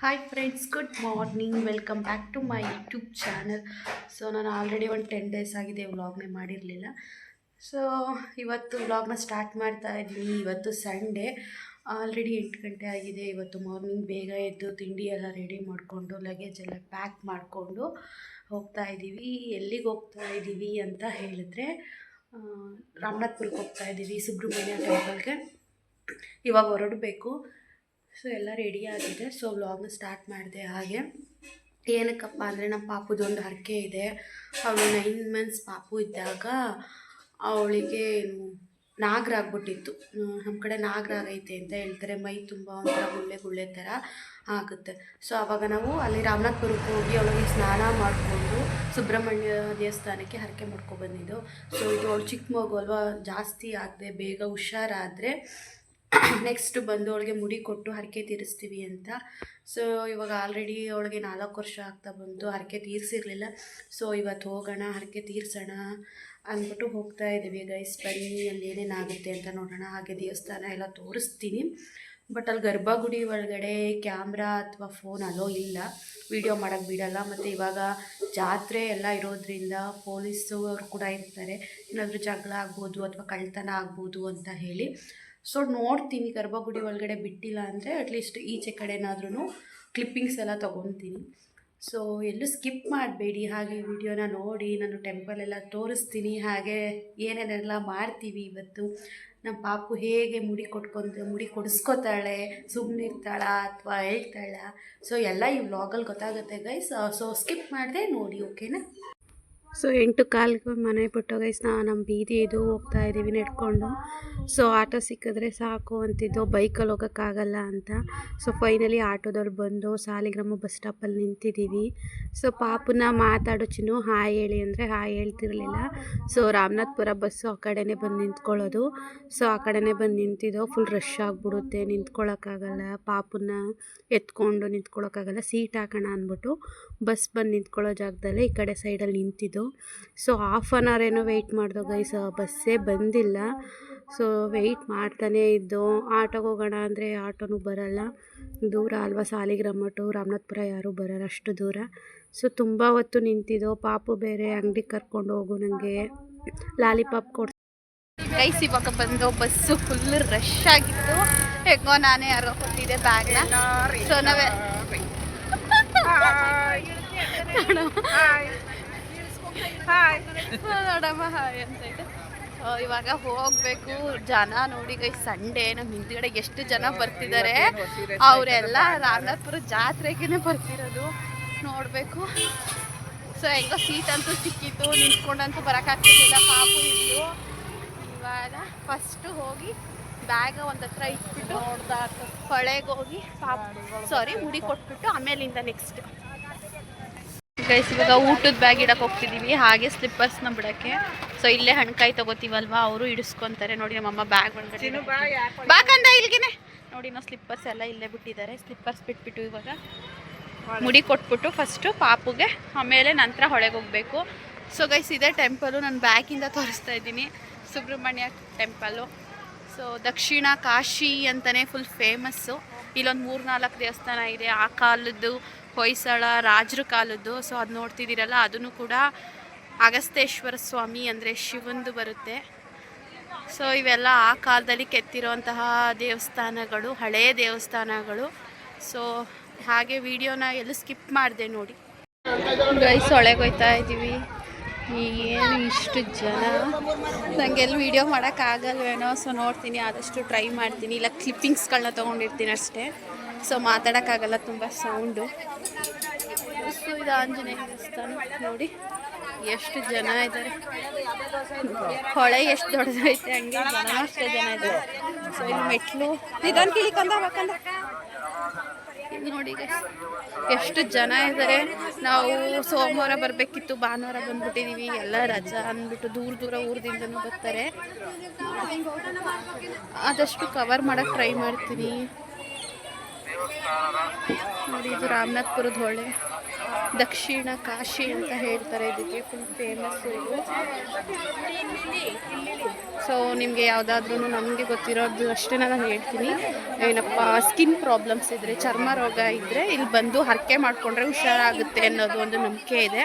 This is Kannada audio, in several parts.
Hi friends good morning welcome back to my YouTube channel so ನಾನು ಆಲ್ರೆಡಿ ಒಂದು ಟೆನ್ ಡೇಸ್ ಆಗಿದೆ ವ್ಲಾಗ್ನೇ ಮಾಡಿರಲಿಲ್ಲ. ಸೊ ಇವತ್ತು ವ್ಲಾಗ್ನ ಸ್ಟಾರ್ಟ್ ಮಾಡ್ತಾ ಇದ್ದೀನಿ ಇವತ್ತು ಸಂಡೇ ಆಲ್ರೆಡಿ ಎಂಟು ಗಂಟೆ ಆಗಿದೆ. ಇವತ್ತು ಮಾರ್ನಿಂಗ್ ಬೇಗ ಎದ್ದು ತಿಂಡಿ ಎಲ್ಲ ರೆಡಿ ಮಾಡಿಕೊಂಡು ಲಗೇಜ್ ಎಲ್ಲ ಪ್ಯಾಕ್ ಮಾಡಿಕೊಂಡು ಹೋಗ್ತಾ ಇದ್ದೀವಿ. ಎಲ್ಲಿಗೆ ಹೋಗ್ತಾ ಇದ್ದೀವಿ ಅಂತ ಹೇಳಿದ್ರೆ ರಾಮನಾಥ್ಪುರಕ್ಕೆ ಹೋಗ್ತಾ ಇದ್ದೀವಿ. ಸುಬ್ರಹ್ಮಣ್ಯ ಟೆಂಪಲ್ಗೆ ಇವಾಗ ಹೊರಡಬೇಕು. ಸೊ ಎಲ್ಲ ರೆಡಿ ಆಗಿದೆ. ಸೊ ವ್ಲಾಗ್ನ ಸ್ಟಾರ್ಟ್ ಮಾಡಿದೆ ಹಾಗೆ. ಏನಕ್ಕಪ್ಪ ಅಂದರೆ ನಮ್ಮ ಪಾಪದೊಂದು ಹರಕೆ ಇದೆ. ಅವಳು ನೈನ್ ಮಂತ್ಸ್ ಪಾಪು ಇದ್ದಾಗ ಅವಳಿಗೆ ನಾಗರ ಆಗ್ಬಿಟ್ಟಿತ್ತು. ನಮ್ಮ ಕಡೆ ನಾಗರ ಆಗೈತೆ ಅಂತ ಹೇಳ್ತಾರೆ. ಮೈ ತುಂಬ ಒಂಥರ ಗುಳ್ಳೆ ಗುಳ್ಳೆ ಥರ ಆಗುತ್ತೆ. ಸೊ ಆವಾಗ ನಾವು ಅಲ್ಲಿ ರಾಮನಾಥಪುರಕ್ಕೆ ಹೋಗಿ ಅವಳಿಗೆ ಸ್ನಾನ ಮಾಡಿಕೊಂಡು ಸುಬ್ರಹ್ಮಣ್ಯ ದೇವಸ್ಥಾನಕ್ಕೆ ಹರಕೆ ಮಾಡ್ಕೊಬಂದಿದ್ದು ಸೊ ಇದು ಅವಳು ಚಿಕ್ಕ ಮಗು ಅಲ್ವಾ? ಜಾಸ್ತಿ ಆಗದೆ, ಬೇಗ ಹುಷಾರಾದರೆ ನೆಕ್ಸ್ಟ್ ಬಂದು ಅವಳಿಗೆ ಮುಡಿ ಕೊಟ್ಟು ಹರಕೆ ತೀರಿಸ್ತೀವಿ ಅಂತ. ಸೊ ಇವಾಗ ಆಲ್ರೆಡಿ ಅವಳಿಗೆ ನಾಲ್ಕು ವರ್ಷ ಆಗ್ತಾ ಬಂತು ಹರಕೆ ತೀರಿಸಿರಲಿಲ್ಲ. ಸೊ ಇವತ್ತು ಹೋಗೋಣ, ಹರಕೆ ತೀರಿಸೋಣ ಅಂದ್ಬಿಟ್ಟು ಹೋಗ್ತಾ ಇದ್ದೀವಿ ಗೈಸ್ ಬನ್ನಿ, ಅಲ್ಲಿ ಏನೇನಾಗುತ್ತೆ ಅಂತ ನೋಡೋಣ. ಹಾಗೆ ದೇವಸ್ಥಾನ ಎಲ್ಲ ತೋರಿಸ್ತೀನಿ. ಬಟ್ ಅಲ್ಲಿ ಗರ್ಭಗುಡಿ ಒಳಗಡೆ ಕ್ಯಾಮ್ರಾ ಅಥವಾ ಫೋನ್ ಅಲೋ ಇಲ್ಲ. ವಿಡಿಯೋ ಮಾಡೋಕ್ಕೆ ಬಿಡಲ್ಲ. ಮತ್ತು ಇವಾಗ ಜಾತ್ರೆ ಎಲ್ಲ ಇರೋದ್ರಿಂದ ಪೊಲೀಸು ಅವರು ಕೂಡ ಇರ್ತಾರೆ. ಏನಾದರೂ ಜಗಳ ಆಗ್ಬೋದು ಅಥವಾ ಕಳ್ತನ ಆಗ್ಬೋದು ಅಂತ ಹೇಳಿ. ಸೊ ನೋಡ್ತೀನಿ ಗರ್ಭಗುಡಿ ಒಳಗಡೆ ಬಿಟ್ಟಿಲ್ಲ ಅಂದರೆ ಅಟ್ಲೀಸ್ಟ್ ಈಚೆ ಕಡೆನಾದ್ರೂ ಕ್ಲಿಪ್ಪಿಂಗ್ಸ್ ಎಲ್ಲ ತೊಗೊತೀನಿ. ಸೊ ಎಲ್ಲೂ ಸ್ಕಿಪ್ ಮಾಡಬೇಡಿ. ಹಾಗೆ ವಿಡಿಯೋನ ನೋಡಿ, ನಾನು ಟೆಂಪಲ್ ಎಲ್ಲ ತೋರಿಸ್ತೀನಿ. ಹಾಗೆ ಏನೇನೆಲ್ಲ ಮಾಡ್ತೀವಿ ಇವತ್ತು. ನಮ್ಮ ಪಾಪು ಹೇಗೆ ಮುಡಿ ಕೊಟ್ಕೊಂಡು, ಮುಡಿ ಕೊಡಿಸ್ಕೊತಾಳೆ ಸುಮ್ಮನೆ ಅಥವಾ ಹೇಳ್ತಾಳ. ಸೊ ಎಲ್ಲ ಈ ವ್ಲಾಗಲ್ಲಿ ಗೊತ್ತಾಗುತ್ತೆ ಗೈಸ್ ಸೊ ಸ್ಕಿಪ್ ಮಾಡಿದೆ ನೋಡಿ ಓಕೆನಾ ಸೊ ಎಂಟು ಕಾಲಿಗೆ ಮನೆ ಬಿಟ್ಟು ಗೈಸ್ ನಾ ನಮ್ಮ ಬೀದಿ ಇದು ಹೋಗ್ತಾ ಇದ್ದೀವಿ ನೆಡ್ಕೊಂಡು. ಸೊ ಆಟೋ ಸಿಕ್ಕಿದ್ರೆ ಸಾಕು ಅಂತಿದ್ದು, ಬೈಕಲ್ಲಿ ಹೋಗೋಕ್ಕಾಗಲ್ಲ ಅಂತ. ಸೊ ಫೈನಲಿ ಆಟೋದವ್ರು ಬಂದು ಸಾಲಿಗ್ರಾಮ ಬಸ್ ಸ್ಟಾಪಲ್ಲಿ ನಿಂತಿದ್ದೀವಿ. ಸೊ ಪಾಪುನ ಮಾತಾಡೋ ಚಿನ್ನು ಹಾಯ್ ಹೇಳಿ ಅಂದರೆ ಹಾಯ್ ಹೇಳ್ತಿರ್ಲಿಲ್ಲ. ಸೊ ರಾಮನಾಥ್ಪುರ ಬಸ್ಸು ಆ ಕಡೆನೇ ಬಂದು ನಿಂತ್ಕೊಳ್ಳೋದು. ಸೊ ಆ ಕಡೆನೇ ಬಂದು ನಿಂತಿದ್ದೋ ಫುಲ್ ರಶ್ ಆಗಿಬಿಡುತ್ತೆ, ನಿಂತ್ಕೊಳ್ಳೋಕ್ಕಾಗಲ್ಲ. ಪಾಪುನ ಎತ್ಕೊಂಡು ನಿಂತ್ಕೊಳ್ಳೋಕ್ಕಾಗಲ್ಲ, ಸೀಟ್ ಹಾಕೋಣ ಅಂದ್ಬಿಟ್ಟು ಬಸ್ ಬಂದು ನಿಂತ್ಕೊಳ್ಳೋ ಜಾಗದಲ್ಲೇ ಈ ಕಡೆ ಸೈಡಲ್ಲಿ ನಿಂತಿದ್ದು. ಸೊ ಹಾಫ್ ಆನ್ ಅವರ್ ಏನೋ ವೆಯ್ಟ್ ಮಾಡ್ದೋ ಗೈಸ್ ಬಸ್ಸೇ ಬಂದಿಲ್ಲ. ಸೊ ವೆಯ್ಟ್ ಮಾಡ್ತಾನೇ ಇದ್ದು. ಆಟೋಗೆ ಹೋಗೋಣ ಅಂದರೆ ಆಟೋನೂ ಬರಲ್ಲ. ದೂರ ಅಲ್ವಾ? ಸಾಲಿಗ್ರಾಮ ಟು ರಾಮನಾಥ್ಪುರ ಯಾರೂ ಬರಲ್ಲ. ಅಷ್ಟು ದೂರ. ಸೊ ತುಂಬ ಹೊತ್ತು ನಿಂತಿದ್ದೋ. ಪಾಪು ಬೇರೆ ಅಂಗಡಿಗೆ ಕರ್ಕೊಂಡು ಹೋಗು ನನಗೆ ಲಾಲಿಪಾಪ್ ಕೊಡ್ ಗೈಸ್ ಇವಾಗ ಬಂದು ಬಸ್ಸು ಫುಲ್ ರಶ್ ಆಗಿತ್ತು. ಹೆಂಗೋ ನಾನೇ ಯಾರೋ ಕೊಟ್ಟಿದ್ದೆ ಬ್ಯಾಗ್ನ ಸೊ ನಾವೇ ನೋಡಮ್ಮ ಹಾಯ್ ಅಂತ ಇದೆ ಇವಾಗ ಹೋಗ್ಬೇಕು. ಜನ ನೋಡಿ ಗೈ ಸಂಡೇ ನಮ್ಮ ಹಿಂದ್ಗಡೆ ಎಷ್ಟು ಜನ ಬರ್ತಿದ್ದಾರೆ. ಅವರೆಲ್ಲ ರಾಮನಾಥ್ಪುರ ಜಾತ್ರೆಗೇ ಬರ್ತಿರೋದು. ನೋಡಬೇಕು. ಸೊ ಹೆಂಗೋ ಸೀಟ್ ಅಂತೂ ಸಿಕ್ಕಿತ್ತು. ನಿಂತ್ಕೊಂಡಂತೂ ಬರೋಕ್ಕಾಗ್ತಿರ್ಲಿಲ್ಲ ಪಾಪು ಇದ್ದು ಇವಾಗ ಫಸ್ಟು ಹೋಗಿ ಬ್ಯಾಗ ಒಂದು ಹತ್ರ ಇಟ್ಬಿಟ್ಟು ಹೊಳೆಗೆ ಹೋಗಿ ಪಾಪು ಸಾರಿ ಮುಡಿ ಕೊಟ್ಬಿಟ್ಟು ಆಮೇಲಿಂದ ನೆಕ್ಸ್ಟ್ ಗೈಸ್ ಇವಾಗ ಊಟದ ಬ್ಯಾಗ್ ಇಡಕ್ಕೆ ಹೋಗ್ತಿದ್ದೀವಿ ಹಾಗೆ ಸ್ಲಿಪ್ಪರ್ಸ್ನ ಬಿಡಕ್ಕೆ. ಸೊ ಇಲ್ಲೇ ಹಣ್ಕಾಯಿ ತಗೋತೀವಲ್ವಾ? ಅವರು ಇಡಿಸ್ಕೊಂತಾರೆ. ನೋಡಿ ನಮ್ಮಮ್ಮ ಬ್ಯಾಗ್ ಒಳಗಡೆ ಬಾಕಂದ ಇಲ್ಲಿಗೆ ನೋಡಿ ನಾವು ಸ್ಲಿಪ್ಪರ್ಸ್ ಎಲ್ಲ ಇಲ್ಲೇ ಬಿಟ್ಟಿದ್ದಾರೆ. ಸ್ಲಿಪ್ಪರ್ಸ್ ಬಿಟ್ಬಿಟ್ಟು ಇವಾಗ ಮುಡಿ ಕೊಟ್ಬಿಟ್ಟು ಫಸ್ಟು ಪಾಪುಗೆ ಆಮೇಲೆ ನಂತರ ಹೊಳೆಗೆ ಹೋಗಬೇಕು. ಸೊ ಗೈಸ್ ಇದೇ ಟೆಂಪಲು ನಾನು ಬ್ಯಾಗಿಂದ ತೋರಿಸ್ತಾ ಇದ್ದೀನಿ. ಸುಬ್ರಹ್ಮಣ್ಯ ಟೆಂಪಲ್ಲು ಸೊ ದಕ್ಷಿಣ ಕಾಶಿ ಅಂತಲೇ ಫುಲ್ ಫೇಮಸ್ಸು ಇಲ್ಲೊಂದು ಮೂರು ನಾಲ್ಕು ದೇವಸ್ಥಾನ ಇದೆ. ಆ ಕಾಲದ್ದು ಹೊಯ್ಸಳ, ರಾಜರ ಕಾಲದ್ದು. ಸೊ ಅದು ನೋಡ್ತಿದ್ದೀರಲ್ಲ, ಅದನ್ನು ಕೂಡ ಅಗಸ್ತೇಶ್ವರ ಸ್ವಾಮಿ ಅಂದರೆ ಶಿವಂದು ಬರುತ್ತೆ. ಸೊ ಇವೆಲ್ಲ ಆ ಕಾಲದಲ್ಲಿ ಕೆತ್ತಿರುವಂತಹ ದೇವಸ್ಥಾನಗಳು ಹಳೆಯ ದೇವಸ್ಥಾನಗಳು. ಸೊ ಹಾಗೆ ವಿಡಿಯೋನ ಎಲ್ಲೂ ಸ್ಕಿಪ್ ಮಾಡಿದೆ ನೋಡಿ. ಗೈಸ್ ಒಳಗೆ ಹೋಯ್ತಾ ಇದ್ದೀವಿ ಏನು ಇಷ್ಟು ಜನ? ನನಗೆ ಎಲ್ಲಿ ವೀಡಿಯೋ ಮಾಡೋಕ್ಕಾಗಲ್ವೇನೋ ಸೊ ನೋಡ್ತೀನಿ, ಆದಷ್ಟು ಟ್ರೈ ಮಾಡ್ತೀನಿ. ಇಲ್ಲ ಕ್ಲಿಪ್ಪಿಂಗ್ಸ್ಗಳನ್ನ ತೊಗೊಂಡಿರ್ತೀನಿ ಅಷ್ಟೇ. ಸೊ ಮಾತಾಡೋಕ್ಕಾಗಲ್ಲ ತುಂಬ ಸೌಂಡು ಸೊ ಇದು ಆಂಜನೇಯ ದೇವಸ್ಥಾನ. ನೋಡಿ, ಎಷ್ಟು ಜನ ಇದ್ದಾರೆ. ಹೊಳೆ ಎಷ್ಟು ದೊಡ್ಡದೈತೆ, ಹಂಗೆ ಜನ ಅಷ್ಟೇ ಜನ ಇದ್ದಾರೆ. ಸೊ ಇಲ್ಲಿ ಮೆಟ್ಲು ಇದೊಂದು ಕಿಳಿಕೊಂಡ ನೋಡಿ ಎಷ್ಟು ಜನ ಇದ್ದಾರೆ ನಾವು ಸೋಮವಾರ ಬರಬೇಕಿತ್ತು, ಭಾನುವಾರ ಬಂದ್ಬಿಟ್ಟಿದ್ದೀವಿ ಎಲ್ಲ ರಜಾ ಅಂದ್ಬಿಟ್ಟು ದೂರ ದೂರ ಊರದಿಂದನೂ ಬರ್ತಾರೆ. ಆದಷ್ಟು ಕವರ್ ಮಾಡೋಕ್ಕೆ ಟ್ರೈ ಮಾಡ್ತೀನಿ. ನೋಡಿ, ಇದು ರಾಮನಾಥ್ಪುರದ ಹೊಳೆ. ದಕ್ಷಿಣ ಕಾಶಿ ಅಂತ ಹೇಳ್ತಾರೆ. ಇದಕ್ಕೆ ಫುಲ್ ಫೇಮಸ್ ಇದು. ಸೊ ನಿಮಗೆ ಯಾವುದಾದ್ರೂ ನಮಗೆ ಗೊತ್ತಿರೋದು ಅಷ್ಟೇ ನಾನು ಹೇಳ್ತೀನಿ. ಏನಪ್ಪ ಸ್ಕಿನ್ ಪ್ರಾಬ್ಲಮ್ಸ್ ಇದ್ದರೆ ಚರ್ಮ ರೋಗ ಇದ್ದರೆ ಇಲ್ಲಿ ಬಂದು ಹರಕೆ ಮಾಡಿಕೊಂಡ್ರೆ ಹುಷಾರಾಗುತ್ತೆ ಅನ್ನೋದು ಒಂದು ನಂಬಿಕೆ ಇದೆ.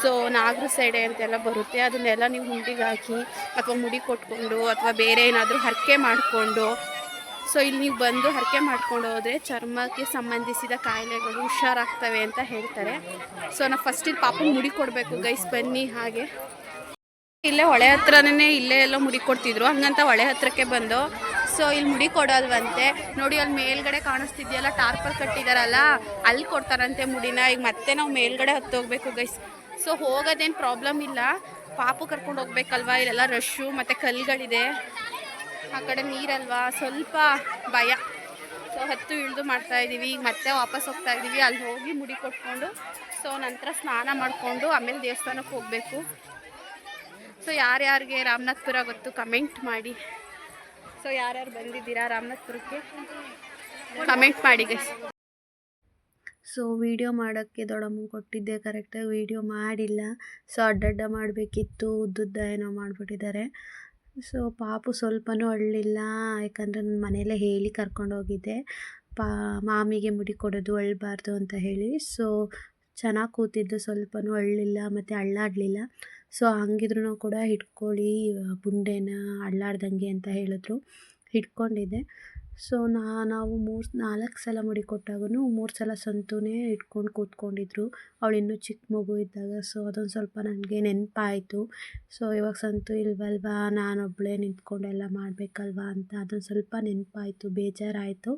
ಸೊ ನಾಗರ ಸೈಡೆ ಅಂತೆಲ್ಲ ಬರುತ್ತೆ. ಅದನ್ನೆಲ್ಲ ನೀವು ಹುಂಡಿಗೆ ಹಾಕಿ ಅಥವಾ ಮುಡಿ ಕೊಟ್ಕೊಂಡು ಅಥವಾ ಬೇರೆ ಏನಾದರೂ ಹರಕೆ ಮಾಡಿಕೊಂಡು ಸೊ ಇಲ್ಲಿ ನೀವು ಬಂದು ಹರಕೆ ಮಾಡ್ಕೊಂಡು ಹೋದರೆ ಚರ್ಮಕ್ಕೆ ಸಂಬಂಧಿಸಿದ ಕಾಯಿಲೆಗಳು ಹುಷಾರಾಗ್ತವೆ ಅಂತ ಹೇಳ್ತಾರೆ. ಸೊ ನಾವು ಫಸ್ಟ್ ಇಲ್ಲಿ ಪಾಪ ಮುಡಿ ಕೊಡಬೇಕು ಗೈಸ್ ಬನ್ನಿ ಹಾಗೆ. ಇಲ್ಲೇ ಹೊಳೆ ಹತ್ರನೇ ಇಲ್ಲೇ ಎಲ್ಲ ಮುಡಿ ಕೊಡ್ತಿದ್ರು, ಹಂಗಂತ ಹೊಳೆ ಹತ್ರಕ್ಕೆ ಬಂದು. ಸೊ ಇಲ್ಲಿ ಮುಡಿ ಕೊಡಲ್ವಂತೆ. ನೋಡಿ ಅಲ್ಲಿ ಮೇಲ್ಗಡೆ ಕಾಣಿಸ್ತಿದ್ಯಲ್ಲ, ಟಾರ್ಪಲ್ ಕಟ್ಟಿದಾರಲ್ಲ, ಅಲ್ಲಿ ಕೊಡ್ತಾರಂತೆ ಮುಡಿನ. ಈಗ ಮತ್ತೆ ನಾವು ಮೇಲ್ಗಡೆ ಹತ್ತೋಗ್ಬೇಕು ಗೈಸ್ ಸೊ ಹೋಗೋದೇನು ಪ್ರಾಬ್ಲಮ್ ಇಲ್ಲ. ಪಾಪು ಕರ್ಕೊಂಡು ಹೋಗ್ಬೇಕಲ್ವಾ? ಇಲ್ಲೆಲ್ಲ ರಶ್ಶು ಮತ್ತು ಕಲ್ಗಳಿದೆ. ಆ ಕಡೆ ನೀರಲ್ವಾ? ಸ್ವಲ್ಪ ಭಯ. ಸೊ ಹತ್ತು ಇಳಿದು ಮಾಡ್ತಾ ಇದ್ದೀವಿ ಈಗ ಮತ್ತೆ ವಾಪಸ್ ಹೋಗ್ತಾ ಇದ್ದೀವಿ ಅಲ್ಲಿ ಹೋಗಿ ಮುಡಿ ಕೊಟ್ಕೊಂಡು ಸೊ ನಂತರ ಸ್ನಾನ ಮಾಡಿಕೊಂಡು ಆಮೇಲೆ ದೇವಸ್ಥಾನಕ್ಕೆ ಹೋಗಬೇಕು. ಸೊ ಯಾರ್ಯಾರಿಗೆ ರಾಮನಾಥ್ಪುರ ಗೊತ್ತು ಕಮೆಂಟ್ ಮಾಡಿ. ಸೊ ಯಾರ್ಯಾರು ಬಂದಿದ್ದೀರಾ ರಾಮನಾಥ್ಪುರಕ್ಕೆ? ಕಮೆಂಟ್ ಮಾಡಿ ಗೈಸ್ ಸೊ ವಿಡಿಯೋ ಮಾಡೋಕ್ಕೆ ದೊಡ್ಡಮ್ಮ ಕೊಟ್ಟಿದ್ದೆ. ಕರೆಕ್ಟಾಗಿ ವಿಡಿಯೋ ಮಾಡಿಲ್ಲ. ಸೊ ಅಡ್ಡಡ್ಡ ಮಾಡಬೇಕಿತ್ತು. ಉದ್ದುದ್ದ ಏನೋ ಮಾಡಿಬಿಟ್ಟಿದ್ದಾರೆ. ಸೊ ಪಾಪು ಸ್ವಲ್ಪನೂ ಅಳ್ಳಿಲ್ಲ. ಯಾಕಂದರೆ ನನ್ನ ಮನೆಯಲ್ಲೇ ಹೇಳಿ ಕರ್ಕೊಂಡೋಗಿದ್ದೆ ಪಾ, ಮಾಮಿಗೆ ಮುಡಿ ಕೊಡೋದು ಅಳಬಾರ್ದು ಅಂತ ಹೇಳಿ. ಸೊ, ಚೆನ್ನಾಗಿ ಕೂತಿದ್ದು, ಸ್ವಲ್ಪನೂ ಅಳ್ಳಿಲ್ಲ, ಮತ್ತು ಅಳ್ಳಾಡಲಿಲ್ಲ. ಸೊ ಹಂಗಿದ್ರೂ ಕೂಡ ಹಿಡ್ಕೊಳ್ಳಿ ಬುಂಡೆನ ಅಳ್ಳಾಡ್ದಂಗೆ ಅಂತ ಹೇಳಿದ್ರು. ಹಿಡ್ಕೊಂಡಿದ್ದೆ. ಸೊ ನಾ, ನಾವು ಮೂರು, ನಾಲ್ಕು ಸಲ ಮುಡಿ ಕೊಟ್ಟಾಗೂ ಮೂರು ಸಲ ಸಂತೂನೇ ಇಟ್ಕೊಂಡು ಕೂತ್ಕೊಂಡಿದ್ರು. ಅವಳು ಇನ್ನೂ ಚಿಕ್ಕ ಮಗು ಇದ್ದಾಗ ಸೊ ಅದೊಂದು ಸ್ವಲ್ಪ ನನಗೆ ನೆನಪಾಯಿತು. ಸೊ ಇವಾಗ ಸಂತು ಇಲ್ವಲ್ವಾ ನಾನೊಬ್ಬಳೇ ನಿಂತ್ಕೊಂಡೆಲ್ಲ ಮಾಡಬೇಕಲ್ವಾ ಅಂತ ಅದೊಂದು ಸ್ವಲ್ಪ ನೆನಪಾಯಿತು, ಬೇಜಾರಾಯಿತು.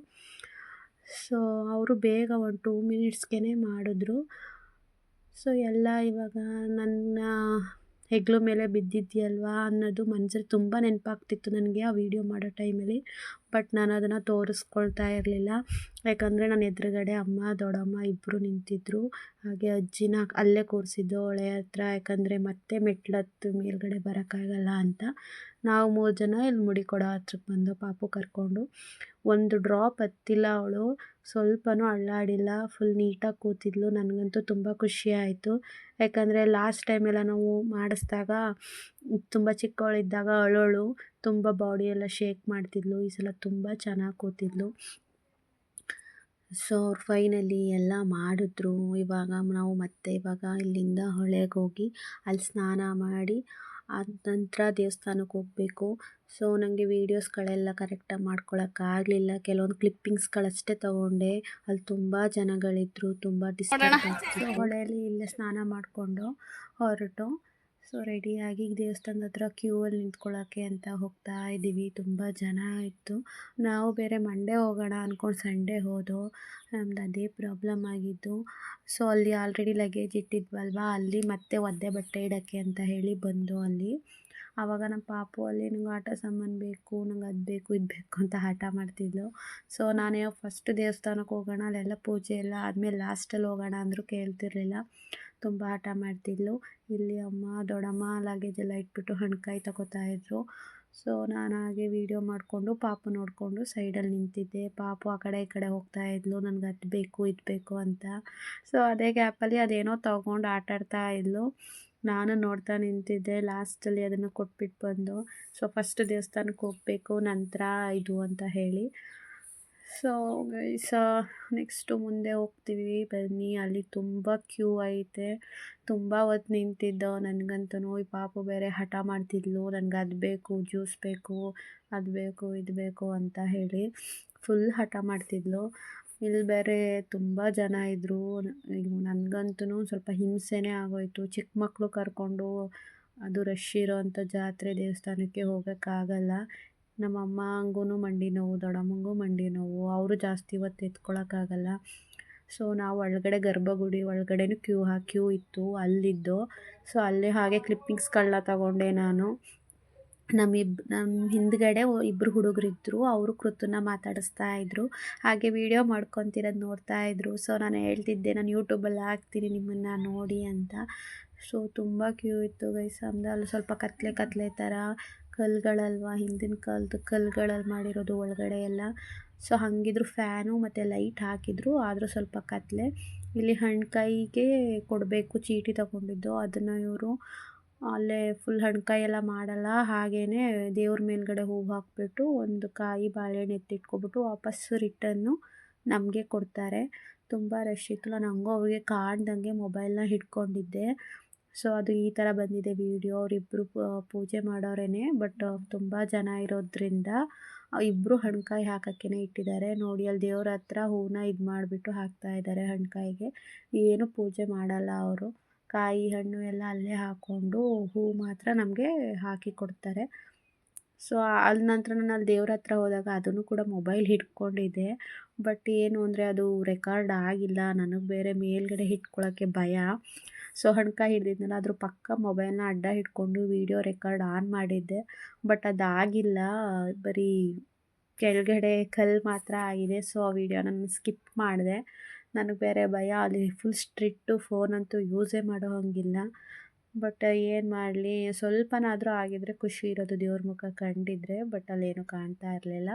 ಸೊ ಅವರು ಬೇಗ ಒಂದು ಟೂ ಮಿನಿಟ್ಸ್ಗೆ ಮಾಡಿದ್ರು. ಸೊ ಎಲ್ಲ ಇವಾಗ ನನ್ನ ಹೆಗ್ಲ ಮೇಲೆ ಬಿದ್ದಿದ್ಯಲ್ವಾ ಅನ್ನೋದು ಮನಸ್ಸಲ್ಲಿ ತುಂಬ ನೆನಪಾಗ್ತಿತ್ತು ನನಗೆ ಆ ವಿಡಿಯೋ ಮಾಡೋ ಟೈಮಲ್ಲಿ. ಬಟ್ ನಾನು ಅದನ್ನು ತೋರಿಸ್ಕೊಳ್ತಾ ಇರಲಿಲ್ಲ. ಯಾಕಂದರೆ ನಾನು ಎದುರುಗಡೆ ಅಮ್ಮ, ದೊಡ್ಡಮ್ಮ ಇಬ್ಬರು ನಿಂತಿದ್ದರು ಹಾಗೆ ಅಜ್ಜಿನ ಅಲ್ಲೇ ಕೂರಿಸಿದ್ದು ಹೊಳೆ ಹತ್ರ. ಯಾಕಂದರೆ ಮತ್ತೆ ಮೆಟ್ಲತ್ತು ಮೇಲ್ಗಡೆ ಬರೋಕ್ಕಾಗಲ್ಲ ಅಂತ. ನಾವು ಮೂರು ಜನ ಇಲ್ಲಿ ಮುಡಿ ಕೊಡೋ ಹತ್ರಕ್ಕೆ ಬಂದು ಪಾಪು ಕರ್ಕೊಂಡು. ಒಂದು ಡ್ರಾಪ್ ಹತ್ತಿಲ್ಲ ಅವಳು. ಸ್ವಲ್ಪನೂ ಅಳ್ಳಾಡಿಲ್ಲ ಫುಲ್ ನೀಟಾಗಿ ಕೂತಿದ್ಲು. ನನಗಂತೂ ತುಂಬ ಖುಷಿ ಆಯಿತು. ಯಾಕಂದರೆ ಲಾಸ್ಟ್ ಟೈಮೆಲ್ಲ ನಾವು ಮಾಡಿಸ್ದಾಗ, ತುಂಬ ಚಿಕ್ಕವಳಿದ್ದಾಗ ಅಳೋಳು ತುಂಬ ಬಾಡಿ ಎಲ್ಲ ಶೇಕ್ ಮಾಡ್ತಿದ್ಲು. ಈ ಸಲ ತುಂಬ ಚೆನ್ನಾಗಿ ಕೂತಿದ್ಲು. ಸೊ ಅವ್ರು ಫೈನಲಿ ಎಲ್ಲ ಮಾಡಿದ್ರು. ಇವಾಗ ನಾವು ಮತ್ತೆ ಇವಾಗ ಇಲ್ಲಿಂದ ಹೊಳೆಗೆ ಹೋಗಿ ಅಲ್ಲಿ ಸ್ನಾನ ಮಾಡಿ ಆದ ನಂತರ ದೇವಸ್ಥಾನಕ್ಕೆ ಹೋಗಬೇಕು. ಸೊ ನನಗೆ ವೀಡಿಯೋಸ್ಗಳೆಲ್ಲ ಕರೆಕ್ಟಾಗಿ ಮಾಡ್ಕೊಳಕ್ಕಾಗಲಿಲ್ಲ. ಕೆಲವೊಂದು ಕ್ಲಿಪ್ಪಿಂಗ್ಸ್ಗಳಷ್ಟೇ ತೊಗೊಂಡೆ. ಅಲ್ಲಿ ತುಂಬ ಜನಗಳಿದ್ರು ತುಂಬ ಡಿಸ್ಟರ್ಬ್ ಆಗ್ತಿತ್ತು. ಹೊಳೆಯಲ್ಲಿ ಇಲ್ಲೇ ಸ್ನಾನ ಮಾಡಿಕೊಂಡು ಹೊರಟು. ಸೊ ರೆಡಿಯಾಗಿ ದೇವಸ್ಥಾನದ ಹತ್ರ ಕ್ಯೂ ಅಲ್ಲಿ ನಿಂತ್ಕೊಳ್ಳೋಕ್ಕೆ ಅಂತ ಹೋಗ್ತಾ ಇದ್ದೀವಿ. ತುಂಬ ಜನ ಇತ್ತು. ನಾವು ಬೇರೆ ಮಂಡೇ ಹೋಗೋಣ ಅಂದ್ಕೊಂಡು ಸಂಡೇ ಹೋದೋ, ನಮ್ದು ಅದೇ ಪ್ರಾಬ್ಲಮ್ ಆಗಿದ್ದು. ಸೊ ಅಲ್ಲಿ ಆಲ್ರೆಡಿ ಲಗೇಜ್ ಇಟ್ಟಿದ್ವಲ್ವಾ? ಅಲ್ಲಿ ಮತ್ತೆ ಒದ್ದೆ ಬಟ್ಟೆ ಇಡೋಕ್ಕೆ ಅಂತ ಹೇಳಿ ಬಂದು ಅಲ್ಲಿ. ಆವಾಗ ನಮ್ಮ ಪಾಪು ಅಲ್ಲಿ, ನಂಗೆ ಆಟ ಸಾಮಾನು ಬೇಕು, ನಂಗೆ ಅದು ಬೇಕು, ಇದು ಬೇಕು ಅಂತ ಹಠ ಮಾಡ್ತಿದ್ಲು. ಸೊ ನಾನೇ ಫಸ್ಟ್ ದೇವಸ್ಥಾನಕ್ಕೆ ಹೋಗೋಣ, ಅಲ್ಲೆಲ್ಲ ಪೂಜೆ ಎಲ್ಲ ಆದಮೇಲೆ ಲಾಸ್ಟಲ್ಲಿ ಹೋಗೋಣ ಅಂದರೂ ಕೇಳ್ತಿರ್ಲಿಲ್ಲ. ತುಂಬ ಆಟ ಮಾಡ್ತಿದ್ಲು. ಇಲ್ಲಿ ಅಮ್ಮ, ದೊಡ್ಡಮ್ಮ ಲಗೇಜ್ ಎಲ್ಲ ಇಟ್ಬಿಟ್ಟು ಹಣ್ಕಾಯಿ ತಗೋತಾ ಇದ್ರು. ಸೊ ನಾನು ಹಾಗೆ ವೀಡಿಯೋ ಮಾಡಿಕೊಂಡು, ಪಾಪು ನೋಡಿಕೊಂಡು ಸೈಡಲ್ಲಿ ನಿಂತಿದ್ದೆ. ಪಾಪು ಆ ಕಡೆ ಈ ಕಡೆ ಹೋಗ್ತಾ ಇದ್ಲು. ನನಗೆ ಅದು ಬೇಕು, ಇದು ಬೇಕು ಅಂತ. ಸೊ ಅದೇ ಗ್ಯಾಪಲ್ಲಿ ಅದೇನೋ ತೊಗೊಂಡು ಆಟಾಡ್ತಾ ಇದ್ಲು. ನಾನು ನೋಡ್ತಾ ನಿಂತಿದ್ದೆ. ಲಾಸ್ಟಲ್ಲಿ ಅದನ್ನು ಕೊಟ್ಬಿಟ್ಟು ಬಂದು ಸೊ ಫಸ್ಟ್ ದೇವಸ್ಥಾನಕ್ಕೆ ಹೋಗಬೇಕು, ನಂತರ ಇದು ಅಂತ ಹೇಳಿ. ಸೊ ಗೈಸ ನೆಕ್ಸ್ಟು ಮುಂದೆ ಹೋಗ್ತೀವಿ. ಬನ್ನಿ, ಅಲ್ಲಿ ತುಂಬ ಕ್ಯೂ ಐತೆ. ತುಂಬ ಹೊತ್ತು ನಿಂತಿದ್ದೋ, ನನಗಂತೂ ಈ ಪಾಪು ಬೇರೆ ಹಠ ಮಾಡ್ತಿದ್ಲು. ನನಗೆ ಅದು ಬೇಕು, ಜ್ಯೂಸ್ ಬೇಕು, ಅದು ಬೇಕು, ಇದು ಬೇಕು ಅಂತ ಹೇಳಿ ಫುಲ್ ಹಠ ಮಾಡ್ತಿದ್ಲು. ಇಲ್ಲಿ ಬೇರೆ ತುಂಬ ಜನ ಇದ್ದರು ನನಗಂತೂ ಸ್ವಲ್ಪ ಹಿಂಸೆನೇ ಆಗೋಯಿತು. ಚಿಕ್ಕ ಮಕ್ಕಳು ಕರ್ಕೊಂಡು ಅದು ರಶ್ ಇರೋವಂಥ ಜಾತ್ರೆ ದೇವಸ್ಥಾನಕ್ಕೆ ಹೋಗೋಕ್ಕಾಗಲ್ಲ. ನಮ್ಮ ಅಮ್ಮಂಗೂ ಮಂಡಿ ನೋವು, ದೊಡ್ಡಮ್ಮಂಗೂ ಮಂಡಿ ನೋವು, ಅವರು ಜಾಸ್ತಿ ಹೊತ್ತು ಎತ್ಕೊಳಕ್ಕಾಗಲ್ಲ. ಸೊ ನಾವು ಒಳಗಡೆ ಗರ್ಭಗುಡಿ ಒಳಗಡೆನೂ ಕ್ಯೂ ಹಾ, ಕ್ಯೂ ಇತ್ತು, ಅಲ್ಲಿದ್ದು. ಸೊ ಅಲ್ಲೇ ಹಾಗೆ ಕ್ಲಿಪ್ಪಿಂಗ್ಸ್ಗಳನ್ನ ತಗೊಂಡೆ ನಾನು. ನಮ್ಮಿಬ್ ನಮ್ಮ ಹಿಂದ್ಗಡೆ ಇಬ್ಬರು ಹುಡುಗರಿದ್ದರು ಅವರು ಕೃತನ್ನ ಮಾತಾಡಿಸ್ತಾ ಇದ್ದರು ಹಾಗೆ ವೀಡಿಯೋ ಮಾಡ್ಕೊತಿರೋದು ನೋಡ್ತಾ ಇದ್ದರು ಸೊ ನಾನು ಹೇಳ್ತಿದ್ದೆ, ನಾನು ಯೂಟ್ಯೂಬಲ್ಲಿ ಹಾಕ್ತೀನಿ ನಿಮ್ಮನ್ನು ನೋಡಿ ಅಂತ. ಸೊ ತುಂಬ ಕ್ಯೂ ಇತ್ತು ಗೈಸ್ ಅಂದರೆ ಅಲ್ಲಿ ಸ್ವಲ್ಪ ಕತ್ಲೆ ಕತ್ಲೆ ಥರ. ಕಲ್ಲುಗಳಲ್ವ ಹಿಂದಿನ ಕಾಲದ ಕಲ್ಲುಗಳಲ್ಲಿ ಮಾಡಿರೋದು ಒಳಗಡೆ ಎಲ್ಲ. ಸೊ, ಹಾಗಿದ್ರು ಫ್ಯಾನು ಮತ್ತು ಲೈಟ್ ಹಾಕಿದ್ರು, ಆದರೂ ಸ್ವಲ್ಪ ಕತ್ತಲೆ ಇಲ್ಲಿ ಹಣ್ಕಾಯಿಗೆ ಕೊಡಬೇಕು, ಚೀಟಿ ತಗೊಂಡಿದ್ದು. ಅದನ್ನು ಇವರು ಅಲ್ಲೇ ಫುಲ್ ಹಣ್ಕಾಯಿ ಎಲ್ಲ ಮಾಡಲ್ಲ. ಹಾಗೇ ದೇವ್ರ ಮೇಲ್ಗಡೆ ಹೂವು ಹಾಕ್ಬಿಟ್ಟು ಒಂದು ಕಾಯಿ ಬಾಳೆಹಣ್ಣು ಎತ್ತಿಟ್ಕೊಬಿಟ್ಟು ವಾಪಸ್ ರಿಟನ್ನು ನಮಗೆ ಕೊಡ್ತಾರೆ. ತುಂಬ ರಶ್ ಇತ್ತು. ನಾನು ಹಂಗೋ ಅವ್ರಿಗೆ ಕಾಣ್ದಂಗೆ ಮೊಬೈಲ್ನ ಹಿಡ್ಕೊಂಡಿದ್ದೆ. ಸೊ ಅದು ಈ ಥರ ಬಂದಿದೆ ವಿಡಿಯೋ. ಅವರಿಬ್ಬರು ಪೂಜೆ ಮಾಡೋರೇ ಬಟ್ ತುಂಬ ಜನ ಇರೋದ್ರಿಂದ ಇಬ್ಬರು ಹಣ್ಕಾಯಿ ಹಾಕೋಕ್ಕೇ ಇಟ್ಟಿದ್ದಾರೆ. ನೋಡಿ, ಅಲ್ಲಿ ದೇವ್ರ ಹತ್ರ ಹೂವನ್ನ ಇದು ಮಾಡಿಬಿಟ್ಟು ಹಾಕ್ತಾ ಇದ್ದಾರೆ ಹಣ್ಕಾಯಿಗೆ. ಏನು ಪೂಜೆ ಮಾಡಲ್ಲ ಅವರು. ಕಾಯಿ ಹಣ್ಣು ಎಲ್ಲ ಅಲ್ಲೇ ಹಾಕ್ಕೊಂಡು ಹೂ ಮಾತ್ರ ನಮಗೆ ಹಾಕಿ ಕೊಡ್ತಾರೆ. ಸೊ ಅಲ್ಲಿ ನಂತರ ನಾನು ಅಲ್ಲಿ ದೇವ್ರ ಹತ್ರ ಹೋದಾಗ ಅದನ್ನು ಕೂಡ ಮೊಬೈಲ್ ಹಿಡ್ಕೊಂಡಿದ್ದೆ. ಬಟ್ ಏನು ಅಂದರೆ ಅದು ರೆಕಾರ್ಡ್ ಆಗಿಲ್ಲ. ನನಗೆ ಬೇರೆ ಮೇಲ್ಗಡೆ ಇಟ್ಕೊಳ್ಳೋಕ್ಕೆ ಭಯ. ಸೊ ಹಣ್ಕಾಯಿ ಹಿಡ್ದಿದ್ನಲ್ಲ, ಅದ್ರ ಪಕ್ಕ ಮೊಬೈಲ್ನ ಅಡ್ಡ ಹಿಡ್ಕೊಂಡು ವೀಡಿಯೋ ರೆಕಾರ್ಡ್ ಆನ್ ಮಾಡಿದ್ದೆ. ಬಟ್ ಅದಾಗಿಲ್ಲ, ಬರೀ ಕೆಳಗಡೆ ಕಲ್ ಮಾತ್ರ ಆಗಿದೆ. ಸೊ ಆ ವೀಡಿಯೋ ನಾನು ಸ್ಕಿಪ್ ಮಾಡಿದೆ. ನನಗೆ ಬೇರೆ ಭಯ, ಅಲ್ಲಿ ಫುಲ್ ಸ್ಟ್ರಿಕ್ಟು ಫೋನಂತೂ ಯೂಸೇ ಮಾಡೋ ಹಂಗಿಲ್ಲ. ಬಟ್ ಏನು ಮಾಡಲಿ, ಸ್ವಲ್ಪನಾದರೂ ಆಗಿದ್ರೆ ಖುಷಿ ಇರೋದು ದೇವ್ರ ಮುಖ ಕಂಡಿದ್ರೆ ಬಟ್ ಅಲ್ಲೇನು ಕಾಣ್ತಾ ಇರಲಿಲ್ಲ.